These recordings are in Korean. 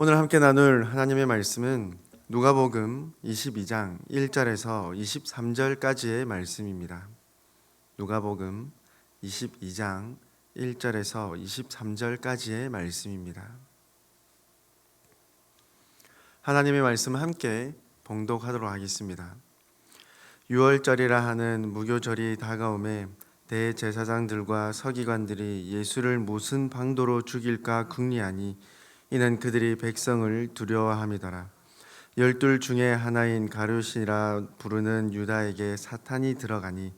오늘 함께 나눌 하나님의 말씀은 누가복음 22장 1절에서 23절까지의 말씀입니다. 누가복음 22장 1절에서 23절까지의 말씀입니다. 하나님의 말씀 함께 봉독하도록 하겠습니다. 6월절이라 하는 무교절이 다가오매 대제사장들과 서기관들이 예수를 무슨 방도로 죽일까 궁리하니 이는 그들이 백성을 두려워함이더라. 열둘 중에 하나인 가룟이라 부르는 유다에게 사탄이 들어가니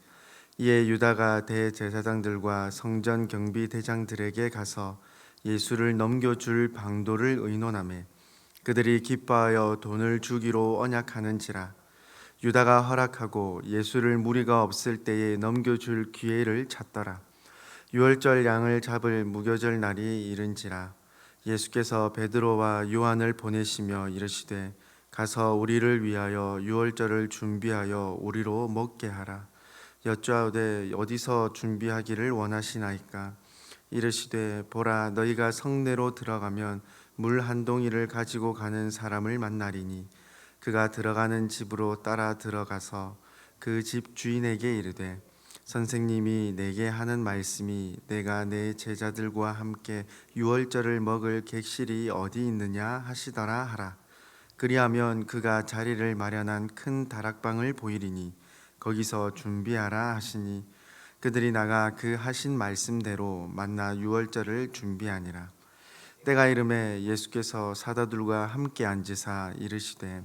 이에 유다가 대제사장들과 성전 경비 대장들에게 가서 예수를 넘겨줄 방도를 의논하매 그들이 기뻐하여 돈을 주기로 언약하는지라. 유다가 허락하고 예수를 무리가 없을 때에 넘겨줄 기회를 찾더라. 유월절 양을 잡을 무교절 날이 이른지라 예수께서 베드로와 요한을 보내시며 이르시되 가서 우리를 위하여 유월절을 준비하여 우리로 먹게 하라. 여쭈하되 어디서 준비하기를 원하시나이까? 이르시되 보라 너희가 성내로 들어가면 물 한 동이를 가지고 가는 사람을 만나리니 그가 들어가는 집으로 따라 들어가서 그 집 주인에게 이르되 선생님이 내게 하는 말씀이 내가 내 제자들과 함께 유월절을 먹을 객실이 어디 있느냐 하시더라 하라. 그리하면 그가 자리를 마련한 큰 다락방을 보이리니 거기서 준비하라 하시니 그들이 나가 그 하신 말씀대로 만나 유월절을 준비하니라. 때가 이름에 예수께서 사도들과 함께 앉으사 이르시되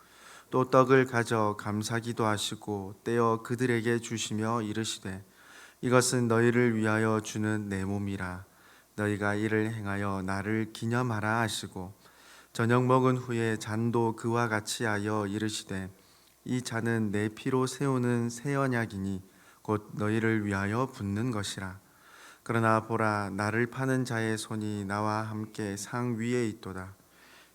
또 떡을 가져 감사기도 하시고 떼어 그들에게 주시며 이르시되 이것은 너희를 위하여 주는 내 몸이라. 너희가 이를 행하여 나를 기념하라 하시고 저녁 먹은 후에 잔도 그와 같이 하여 이르시되 이 잔은 내 피로 세우는 새 언약이니 곧 너희를 위하여 붓는 것이라. 그러나 보라 나를 파는 자의 손이 나와 함께 상 위에 있도다.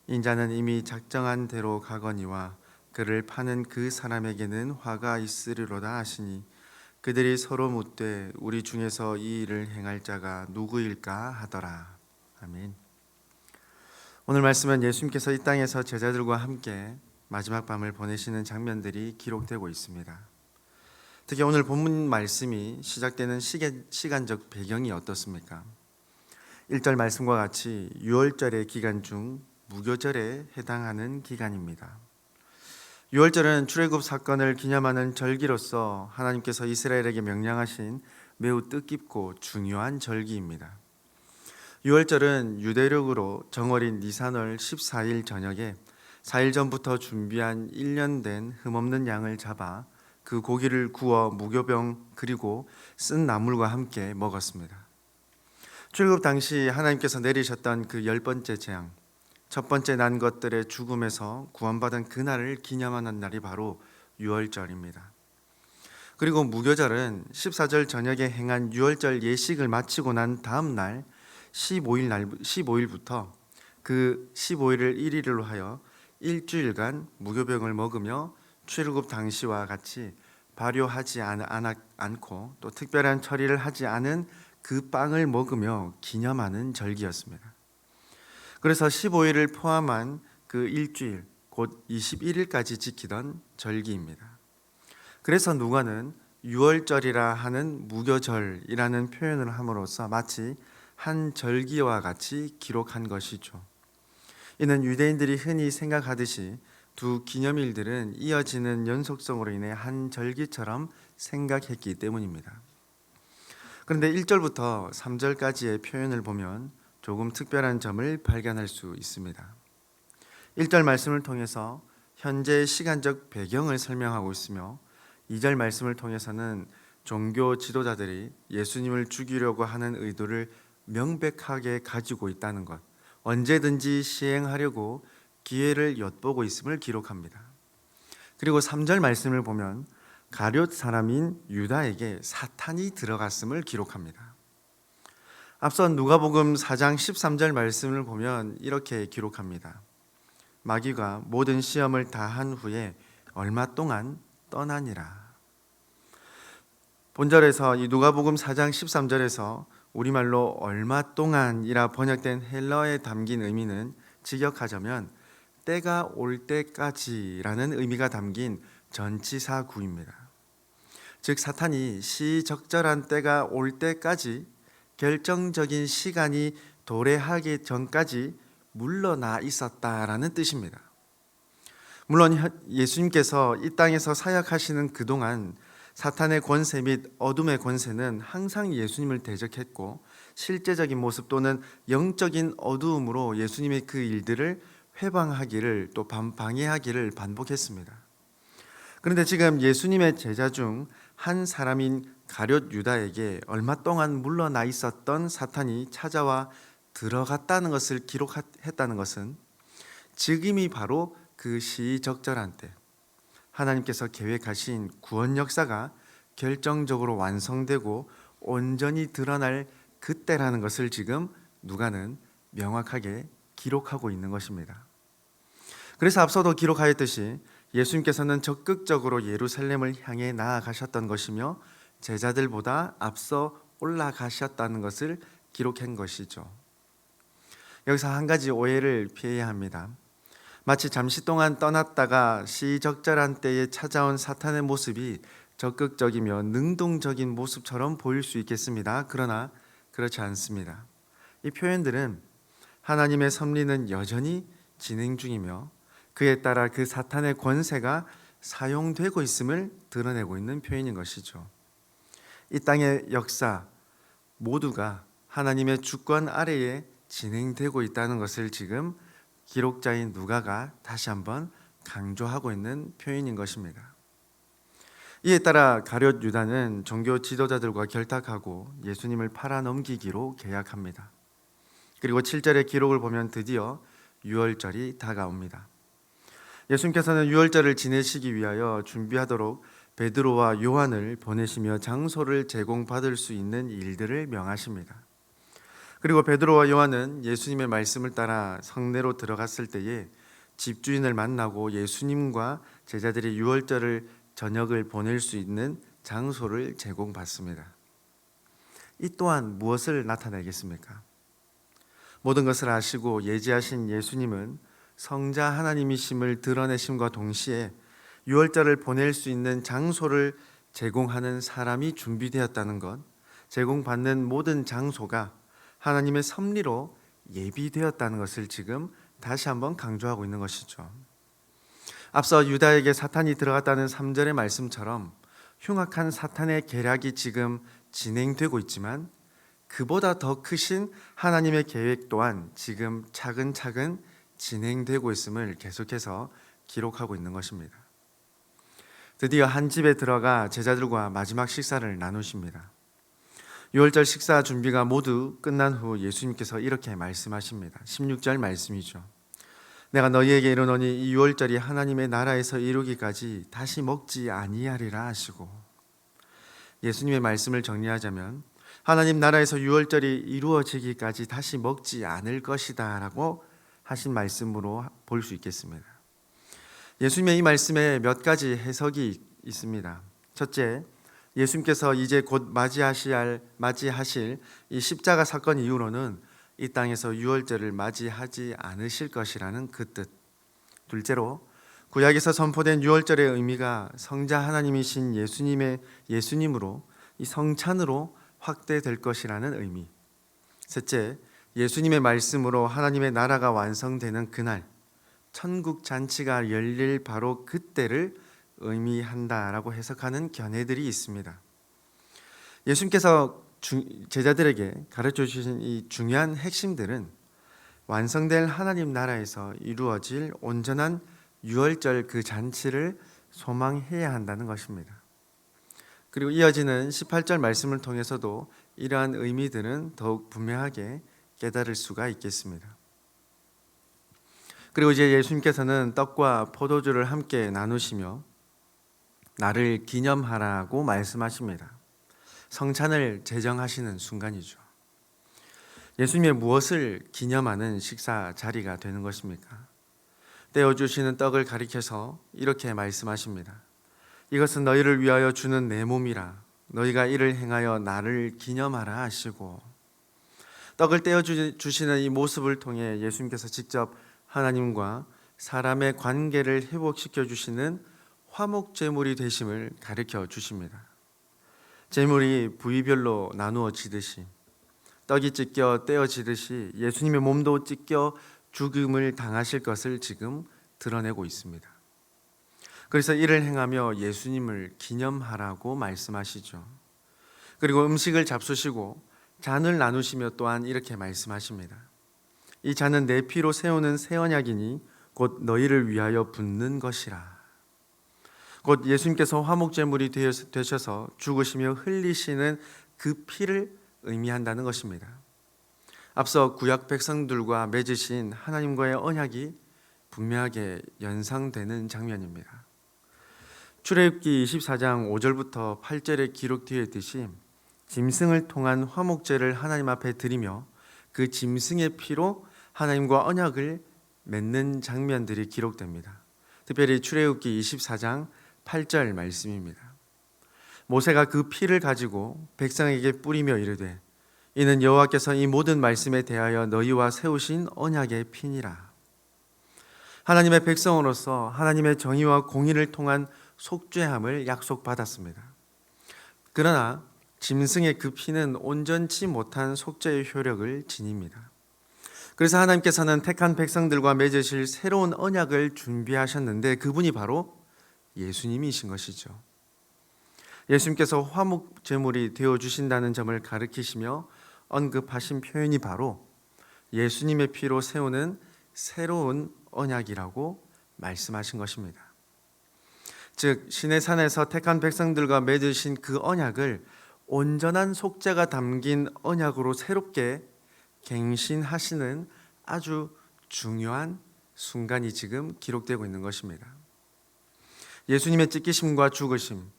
인자는 이미 작정한 대로 가거니와 그를 파는 그 사람에게는 화가 있으리로다 하시니 그들이 서로 묻되 우리 중에서 이 일을 행할 자가 누구일까 하더라 아멘. 오늘 말씀은 예수님께서 이 땅에서 제자들과 함께 마지막 밤을 보내시는 장면들이 기록되고 있습니다. 특히 오늘 본문 말씀이 시작되는 시계, 시간적 배경이 어떻습니까? 1절 말씀과 같이 6월절의 기간 중 무교절에 해당하는 기간입니다. 6월절은 출애굽 사건을 기념하는 절기로서 하나님께서 이스라엘에게 명령하신 매우 뜻깊고 중요한 절기입니다. 6월절은 유대력으로 정월인 니산월 14일 저녁에 4일 전부터 준비한 1년 된 흠없는 양을 잡아 그 고기를 구워 무교병 그리고 쓴 나물과 함께 먹었습니다. 출급 당시 하나님께서 내리셨던 그 열 번째 재앙, 첫 번째 난 것들의 죽음에서 구원받은 그날을 기념하는 날이 바로 유월절입니다. 그리고 무교절은 14절 저녁에 행한 유월절 예식을 마치고 난 다음 날 15일 날 15일부터 그 15일을 1일로 하여 일주일간 무교병을 먹으며 출굽 당시와 같이 발효하지 않고 또 특별한 처리를 하지 않은 그 빵을 먹으며 기념하는 절기였습니다. 그래서 15일을 포함한 그 일주일 곧 21일까지 지키던 절기입니다. 그래서 누가는 6월절이라 하는 무교절이라는 표현을 함으로써 마치 한 절기와 같이 기록한 것이죠. 이는 유대인들이 흔히 생각하듯이 두 기념일들은 이어지는 연속성으로 인해 한 절기처럼 생각했기 때문입니다. 그런데 1절부터 3절까지의 표현을 보면 조금 특별한 점을 발견할 수 있습니다. 1절 말씀을 통해서 현재의 시간적 배경을 설명하고 있으며 2절 말씀을 통해서는 종교 지도자들이 예수님을 죽이려고 하는 의도를 명백하게 가지고 있다는 것, 언제든지 시행하려고 기회를 엿보고 있음을 기록합니다. 그리고 3절 말씀을 보면 가룟 사람인 유다에게 사탄이 들어갔음을 기록합니다. 앞선 누가복음 4장 13절 말씀을 보면 이렇게 기록합니다. 마귀가 모든 시험을 다 한 후에 얼마 동안 떠나니라. 본절에서 이 누가복음 4장 13절에서 우리말로 얼마 동안이라 번역된 헬러에 담긴 의미는 직역하자면 때가 올 때까지라는 의미가 담긴 전치사 구입니다. 즉 사탄이 시적절한 때가 올 때까지 결정적인 시간이 도래하기 전까지 물러나 있었다라는 뜻입니다. 물론 예수님께서 이 땅에서 사역하시는 그동안 사탄의 권세 및 어둠의 권세는 항상 예수님을 대적했고 실제적인 모습 또는 영적인 어두움으로 예수님의 그 일들을 회방하기를 또 방해하기를 반복했습니다. 그런데 지금 예수님의 제자 중 한 사람인 가룟 유다에게 얼마 동안 물러나 있었던 사탄이 찾아와 들어갔다는 것을 기록했다는 것은 지금이 바로 그 시적절한 때 하나님께서 계획하신 구원 역사가 결정적으로 완성되고 온전히 드러날 그때라는 것을 지금 누가는 명확하게 기록하고 있는 것입니다. 그래서 앞서도 기록하였듯이 예수님께서는 적극적으로 예루살렘을 향해 나아가셨던 것이며 제자들보다 앞서 올라가셨다는 것을 기록한 것이죠. 여기서 한 가지 오해를 피해야 합니다. 마치 잠시 동안 떠났다가 시적절한 때에 찾아온 사탄의 모습이 적극적이며 능동적인 모습처럼 보일 수 있겠습니다. 그러나 그렇지 않습니다. 이 표현들은 하나님의 섭리는 여전히 진행 중이며 그에 따라 그 사탄의 권세가 사용되고 있음을 드러내고 있는 표현인 것이죠. 이 땅의 역사 모두가 하나님의 주권 아래에 진행되고 있다는 것을 지금 기록자인 누가가 다시 한번 강조하고 있는 표현인 것입니다. 이에 따라 가룟 유다는 종교 지도자들과 결탁하고 예수님을 팔아 넘기기로 계약합니다. 그리고 7절의 기록을 보면 드디어 유월절이 다가옵니다. 예수님께서는 유월절을 지내시기 위하여 준비하도록 베드로와 요한을 보내시며 장소를 제공받을 수 있는 일들을 명하십니다. 그리고 베드로와 요한은 예수님의 말씀을 따라 성내로 들어갔을 때에 집주인을 만나고 예수님과 제자들이 유월절을 저녁을 보낼 수 있는 장소를 제공받습니다. 이 또한 무엇을 나타내겠습니까? 모든 것을 아시고 예지하신 예수님은 성자 하나님이심을 드러내심과 동시에 유월절을 보낼 수 있는 장소를 제공하는 사람이 준비되었다는 것, 제공받는 모든 장소가 하나님의 섭리로 예비되었다는 것을 지금 다시 한번 강조하고 있는 것이죠. 앞서 유다에게 사탄이 들어갔다는 3절의 말씀처럼 흉악한 사탄의 계략이 지금 진행되고 있지만 그보다 더 크신 하나님의 계획 또한 지금 차근차근 진행되고 있음을 계속해서 기록하고 있는 것입니다. 드디어 한 집에 들어가 제자들과 마지막 식사를 나누십니다. 6월절 식사 준비가 모두 끝난 후 예수님께서 이렇게 말씀하십니다. 16절 말씀이죠. 내가 너희에게 이르노니 이 6월절이 하나님의 나라에서 이루기까지 다시 먹지 아니하리라 하시고 예수님의 말씀을 정리하자면 하나님 나라에서 6월절이 이루어지기까지 다시 먹지 않을 것이다라고 하신 말씀으로 볼 수 있겠습니다. 예수님의 이 말씀에 몇 가지 해석이 있습니다. 첫째, 예수님께서 이제 곧 맞이하실 맞이하실 이 십자가 사건 이후로는 이 땅에서 유월절을 맞이하지 않으실 것이라는 그 뜻. 둘째로 구약에서 선포된 유월절의 의미가 성자 하나님이신 예수님의 예수님으로 이 성찬으로 확대될 것이라는 의미. 셋째, 예수님의 말씀으로 하나님의 나라가 완성되는 그날 천국 잔치가 열릴 바로 그때를 의미한다라고 해석하는 견해들이 있습니다. 예수님께서 제자들에게 가르쳐 주신 이 중요한 핵심들은 완성될 하나님 나라에서 이루어질 온전한 유월절 그 잔치를 소망해야 한다는 것입니다. 그리고 이어지는 18절 말씀을 통해서도 이러한 의미들은 더욱 분명하게 깨달을 수가 있겠습니다. 그리고 이제 예수님께서는 떡과 포도주를 함께 나누시며 나를 기념하라고 말씀하십니다. 성찬을 제정하시는 순간이죠. 예수님의 무엇을 기념하는 식사 자리가 되는 것입니까? 떼어 주시는 떡을 가리켜서 이렇게 말씀하십니다. 이것은 너희를 위하여 주는 내 몸이라 너희가 이를 행하여 나를 기념하라 하시고 떡을 떼어 주시는 이 모습을 통해 예수님께서 직접 하나님과 사람의 관계를 회복시켜 주시는 화목 제물이 되심을 가르쳐 주십니다. 제물이 부위별로 나누어지듯이 떡이 찢겨 떼어지듯이 예수님의 몸도 찢겨 죽음을 당하실 것을 지금 드러내고 있습니다. 그래서 이를 행하며 예수님을 기념하라고 말씀하시죠. 그리고 음식을 잡수시고 잔을 나누시며 또한 이렇게 말씀하십니다. 이 잔은 내 피로 세우는 새 언약이니 곧 너희를 위하여 붓는 것이라. 곧 예수님께서 화목 제물이 되셔서 죽으시며 흘리시는 그 피를 의미한다는 것입니다. 앞서 구약 백성들과 맺으신 하나님과의 언약이 분명하게 연상되는 장면입니다. 출애굽기 24장 5절부터 8절에 기록되어 있듯이 짐승을 통한 화목제를 하나님 앞에 드리며 그 짐승의 피로 하나님과 언약을 맺는 장면들이 기록됩니다. 특별히 출애굽기 24장 8절 말씀입니다. 모세가 그 피를 가지고 백성에게 뿌리며 이르되 이는 여호와께서 이 모든 말씀에 대하여 너희와 세우신 언약의 피니라. 하나님의 백성으로서 하나님의 정의와 공의를 통한 속죄함을 약속받았습니다. 그러나 짐승의 그 피는 온전치 못한 속죄의 효력을 지닙니다. 그래서 하나님께서는 택한 백성들과 맺으실 새로운 언약을 준비하셨는데 그분이 바로 예수님이신 것이죠. 예수님께서 화목 제물이 되어 주신다는 점을 가르치시며 언급하신 표현이 바로 예수님의 피로 세우는 새로운 언약이라고 말씀하신 것입니다. 즉 신의 산에서 택한 백성들과 맺으신 그 언약을 온전한 속죄가 담긴 언약으로 새롭게 갱신하시는 아주 중요한 순간이 지금 기록되고 있는 것입니다. 예수님의 찢기심과 죽으심,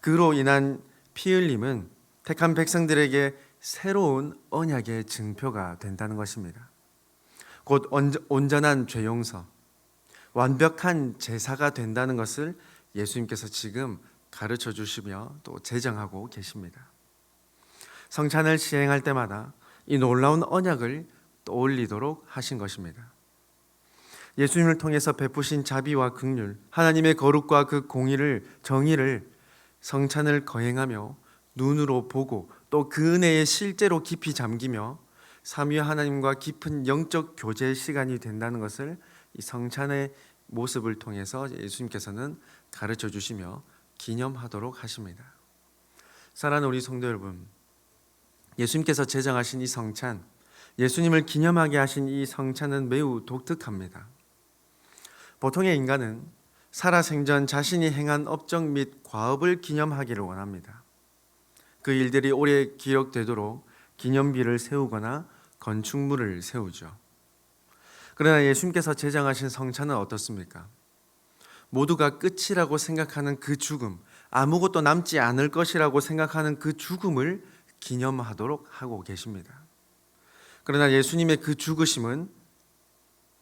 그로 인한 피 흘림은 택한 백성들에게 새로운 언약의 증표가 된다는 것입니다. 곧 온전한 죄 용서, 완벽한 제사가 된다는 것을 예수님께서 지금 가르쳐 주시며 또 제정하고 계십니다. 성찬을 시행할 때마다 이 놀라운 언약을 떠올리도록 하신 것입니다. 예수님을 통해서 베푸신 자비와 긍휼, 하나님의 거룩과 그 공의를 정의를 성찬을 거행하며 눈으로 보고 또 그 은혜에 실제로 깊이 잠기며 삼위 하나님과 깊은 영적 교제 시간이 된다는 것을 이 성찬의 모습을 통해서 예수님께서는 가르쳐 주시며 기념하도록 하십니다. 사랑하는 우리 성도 여러분, 예수님께서 제정하신 이 성찬, 예수님을 기념하게 하신 이 성찬은 매우 독특합니다. 보통의 인간은 살아생전 자신이 행한 업적 및 과업을 기념하기를 원합니다. 그 일들이 오래 기록되도록 기념비를 세우거나 건축물을 세우죠. 그러나 예수님께서 제정하신 성찬은 어떻습니까? 모두가 끝이라고 생각하는 그 죽음, 아무것도 남지 않을 것이라고 생각하는 그 죽음을 기념하도록 하고 계십니다. 그러나 예수님의 그 죽으심은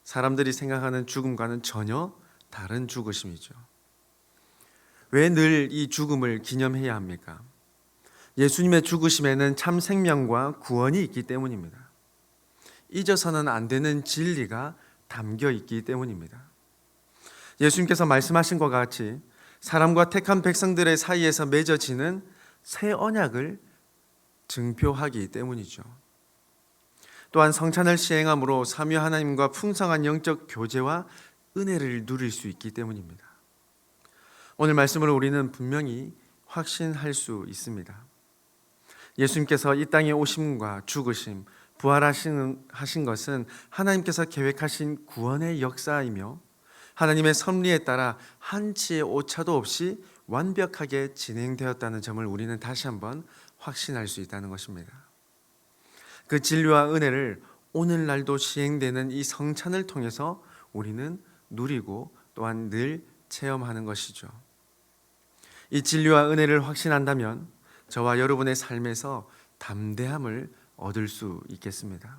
사람들이 생각하는 죽음과는 전혀 다른 죽으심이죠. 왜 늘 이 죽음을 기념해야 합니까? 예수님의 죽으심에는 참 생명과 구원이 있기 때문입니다. 잊어서는 안 되는 진리가 담겨 있기 때문입니다. 예수님께서 말씀하신 것 같이 사람과 택한 백성들의 사이에서 맺어지는 새 언약을 증표하기 때문이죠. 또한 성찬을 시행함으로 삼위 하나님과 풍성한 영적 교제와 은혜를 누릴 수 있기 때문입니다. 오늘 말씀으로 우리는 분명히 확신할 수 있습니다. 예수님께서 이 땅에 오심과 죽으심, 부활하신 하신 것은 하나님께서 계획하신 구원의 역사이며 하나님의 섭리에 따라 한치의 오차도 없이 완벽하게 진행되었다는 점을 우리는 다시 한번 확신할 수 있다는 것입니다. 그 진리와 은혜를 오늘날도 시행되는 이 성찬을 통해서 우리는 누리고 또한 늘 체험하는 것이죠. 이 진리와 은혜를 확신한다면 저와 여러분의 삶에서 담대함을 얻을 수 있겠습니다.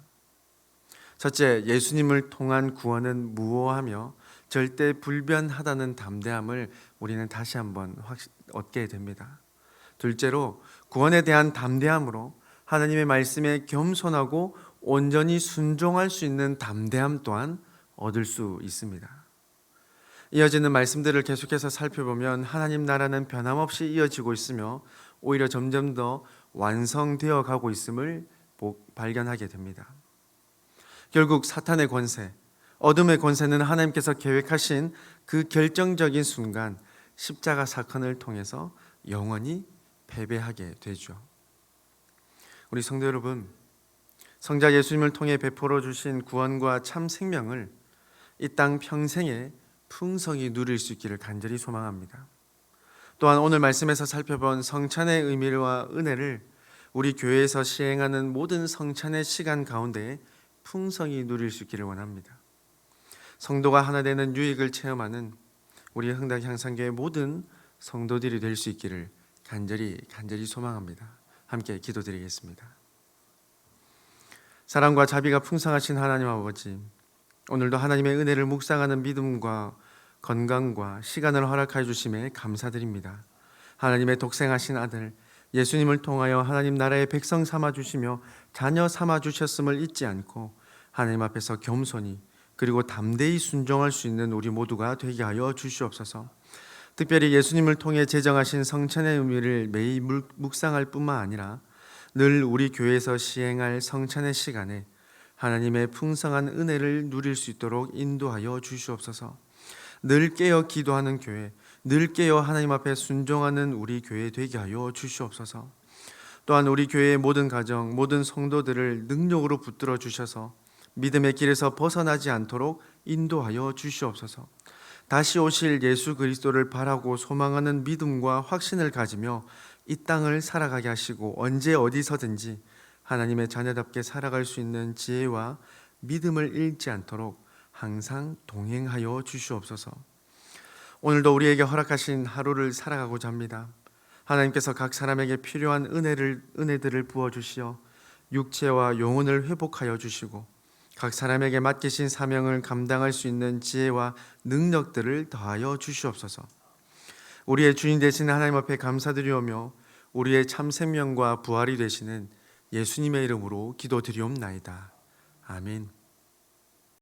첫째, 예수님을 통한 구원은 무호하며 절대 불변하다는 담대함을 우리는 다시 한번 확 얻게 됩니다. 둘째로 구원에 대한 담대함으로 하나님의 말씀에 겸손하고 온전히 순종할 수 있는 담대함 또한 얻을 수 있습니다. 이어지는 말씀들을 계속해서 살펴보면 하나님 나라는 변함없이 이어지고 있으며 오히려 점점 더 완성되어 가고 있음을 발견하게 됩니다. 결국 사탄의 권세, 어둠의 권세는 하나님께서 계획하신 그 결정적인 순간 십자가 사건을 통해서 영원히 패배하게 되죠. 우리 성도 여러분, 성자 예수님을 통해 베풀어 주신 구원과 참 생명을 이 땅 평생에 풍성히 누릴 수 있기를 간절히 소망합니다. 또한 오늘 말씀에서 살펴본 성찬의 의미와 은혜를 우리 교회에서 시행하는 모든 성찬의 시간 가운데 풍성히 누릴 수 있기를 원합니다. 성도가 하나 되는 유익을 체험하는 우리 흥당 향상교회 모든 성도들이 될 수 있기를 간절히 간절히 소망합니다. 함께 기도드리겠습니다. 사랑과 자비가 풍성하신 하나님 아버지, 오늘도 하나님의 은혜를 묵상하는 믿음과 건강과 시간을 허락하여 주심에 감사드립니다. 하나님의 독생하신 아들 예수님을 통하여 하나님 나라의 백성 삼아 주시며 자녀 삼아 주셨음을 잊지 않고 하나님 앞에서 겸손히 그리고 담대히 순종할 수 있는 우리 모두가 되게 하여 주시옵소서. 특별히 예수님을 통해 제정하신 성찬의 의미를 매일 묵상할 뿐만 아니라 늘 우리 교회에서 시행할 성찬의 시간에 하나님의 풍성한 은혜를 누릴 수 있도록 인도하여 주시옵소서. 늘 깨어 기도하는 교회, 늘 깨어 하나님 앞에 순종하는 우리 교회 되게 하여 주시옵소서. 또한 우리 교회의 모든 가정, 모든 성도들을 능력으로 붙들어 주셔서 믿음의 길에서 벗어나지 않도록 인도하여 주시옵소서. 다시 오실 예수 그리스도를 바라고 소망하는 믿음과 확신을 가지며 이 땅을 살아가게 하시고 언제 어디서든지 하나님의 자녀답게 살아갈 수 있는 지혜와 믿음을 잃지 않도록 항상 동행하여 주시옵소서. 오늘도 우리에게 허락하신 하루를 살아가고자 합니다. 하나님께서 각 사람에게 필요한 은혜를 은혜들을 부어 주시어 육체와 영혼을 회복하여 주시고 각 사람에게 맡기신 사명을 감당할 수 있는 지혜와 능력들을 더하여 주시옵소서. 우리의 주인 되신 하나님 앞에 감사드리오며 우리의 참 생명과 부활이 되시는 예수님의 이름으로 기도드리옵나이다. 아멘.